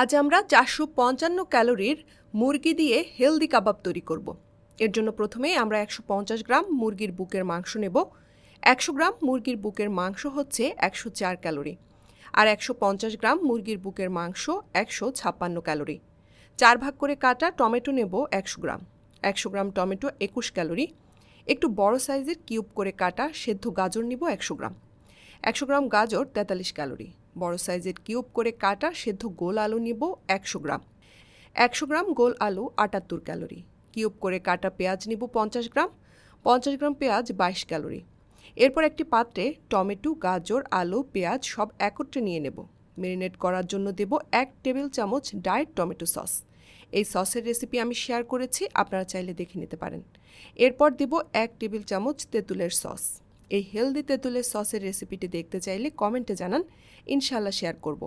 আজ আমরা চারশো পঞ্চান্ন ক্যালোরির মুরগি দিয়ে হেলদি কাবাব তৈরি করব। এর জন্য প্রথমেই আমরা একশো পঞ্চাশ গ্রাম মুরগির বুকের মাংস নেব। একশো গ্রাম মুরগির বুকের মাংস হচ্ছে একশো চার ক্যালোরি আর একশো পঞ্চাশ গ্রাম মুরগির বুকের মাংস একশো ছাপ্পান্ন ক্যালোরি। চার ভাগ করে কাটা টমেটো নেব একশো গ্রাম। একশো গ্রাম টমেটো একুশ ক্যালোরি। একটু বড় সাইজের কিউব করে কাটা সেদ্ধ গাজর নিব একশো গ্রাম। একশো গ্রাম গাজর তেতাল্লিশ ক্যালোরি। বড় সাইজের কিউব করে কাটা সেদ্ধ গোল আলু নিব একশো গ্রাম। একশো গ্রাম গোল আলু আটাত্তর ক্যালোরি। কিউব করে কাটা পেঁয়াজ নিব পঞ্চাশ গ্রাম। পঞ্চাশ গ্রাম পেঁয়াজ বাইশ ক্যালোরি। এরপর একটি পাত্রে টমেটো, গাজর, আলু, পেঁয়াজ সব একত্রে নিয়ে নেব। মেরিনেট করার জন্য দেব এক টেবিল চামচ ডায়েট টমেটো সস। এই সসের রেসিপি আমি শেয়ার করেছি, আপনারা চাইলে দেখে নিতে পারেন। এরপর দেব এক টেবিল চামচ তেঁতুলের সস। এই হেলদি তেঁতুলের সসের রেসিপিটি দেখতে চাইলে কমেন্টে জানান ইনশাল্লাহ শেয়ার করব।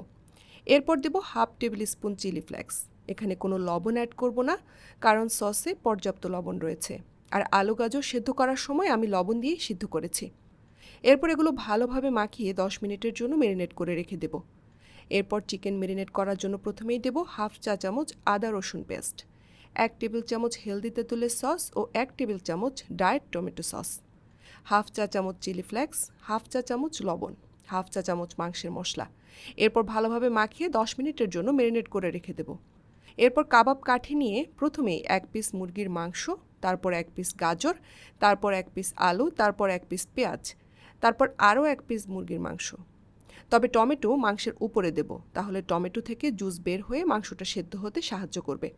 এরপর দেব half tablespoon chilli flakes এখানে কোনো লবণ অ্যাড করব না, কারণ সসে পর্যাপ্ত লবণ রয়েছে। আর আলু গাজর সেদ্ধ করার সময় আমি লবণ দিয়ে সিদ্ধ করেছি। এরপর এগুলো ভালোভাবে মাখিয়ে দশ মিনিটের জন্য মেরিনেট করে রেখে দেব। এরপর চিকেন মেরিনেট করার জন্য প্রথমেই দেব হাফ চা চামচ আদা রসুন পেস্ট এক টেবিল চামচ হেলদি তেঁতুলের সস ও এক টেবিল চামচ ডায়েট টমেটো সস হাফ চা চামচ চিলি ফ্লেক্স, হাফ চা চামচ লবণ, হাফ চা চামচ মাংসের মশলা। এরপর ভালোভাবে মাখিয়ে দশ মিনিটের জন্য মেরিনেট করে রেখে দেব। এরপর কাবাব কাঠি নিয়ে প্রথমেই এক পিস মুরগির মাংস, তারপর এক পিস গাজর, তারপর এক পিস আলু, তারপর এক পিস পেঁয়াজ, তারপর আরও এক পিস মুরগির মাংস। তবে টমেটো মাংসের উপরে দেব, তাহলে টমেটো থেকে জুস বের হয়ে মাংসটা সেদ্ধ হতে সাহায্য করবে।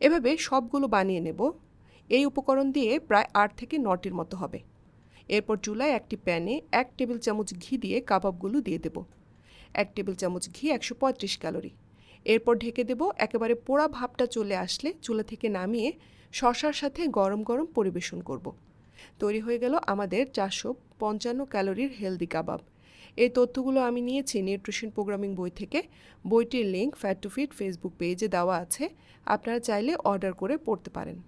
এভাবে সবগুলো বানিয়ে নেব। এই উপকরণ দিয়ে প্রায় আট থেকে নটির মতো হবে। এরপর চুলায় একটি প্যানে এক টেবিল চামচ ঘি দিয়ে কাবাবগুলো দিয়ে দেব। এক টেবিল চামচ ঘি একশো পঁয়ত্রিশ ক্যালোরি। এরপর ঢেকে দেব একেবারে পোড়া ভাবটা চলে আসলে চুলা থেকে নামিয়ে শশার সাথে গরম গরম পরিবেশন করব। তৈরি হয়ে গেল আমাদের চারশো পঞ্চান্ন ক্যালোরির হেলদি কাবাব। এই তথ্যগুলো আমি নিয়েছি নিউট্রিশন প্রোগ্রামিং বই থেকে। বইটির link fat to fit Facebook পেজে দেওয়া আছে। আপনারা চাইলে অর্ডার করে পড়তে পারেন।